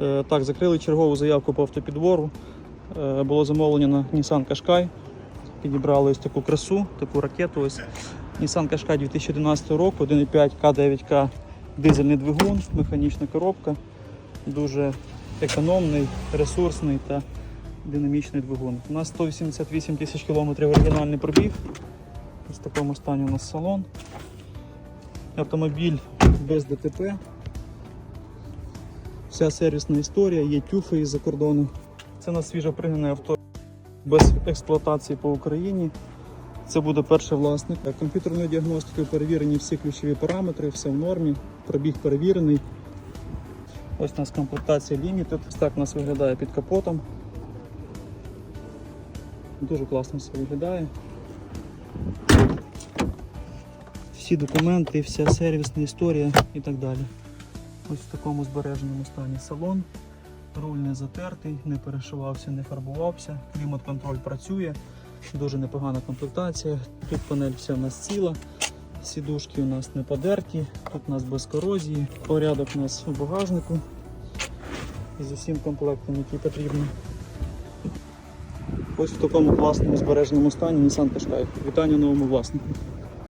Е, Так, закрили чергову заявку по автопідбору. Е, Було замовлення на Nissan Qashqai. Підібрали ось таку красу, таку ракету. Ось Nissan Qashqai 2011 року, 1,5 К9К дизельний двигун, механічна коробка. Дуже економний, ресурсний та динамічний двигун. У нас 188 тисяч кілометрів оригінальний пробіг. Ось в такому стані у нас салон. Автомобіль без ДТП. Вся сервісна історія, є тюфи із-за кордону. Це на пригнане авто без експлуатації по Україні. Це буде перший власник. Комп'ютерною діагностикою перевірені всі ключові параметри, все в нормі, пробіг перевірений. Ось у нас комплектація Limited. Ось так у нас виглядає під капотом. Дуже класно все виглядає. Всі документи, вся сервісна історія і так далі. Ось в такому збереженому стані салон. Руль не затертий, не перешивався, не фарбувався. Клімат-контроль працює. Дуже непогана комплектація. Тут панель вся у нас ціла. Сідушки у нас не подерті, тут у нас без корозії. Порядок у нас у багажнику. З усім комплектом, який потрібно. Ось в такому класному збереженому стані Nissan Qashqai. Вітання новому власнику.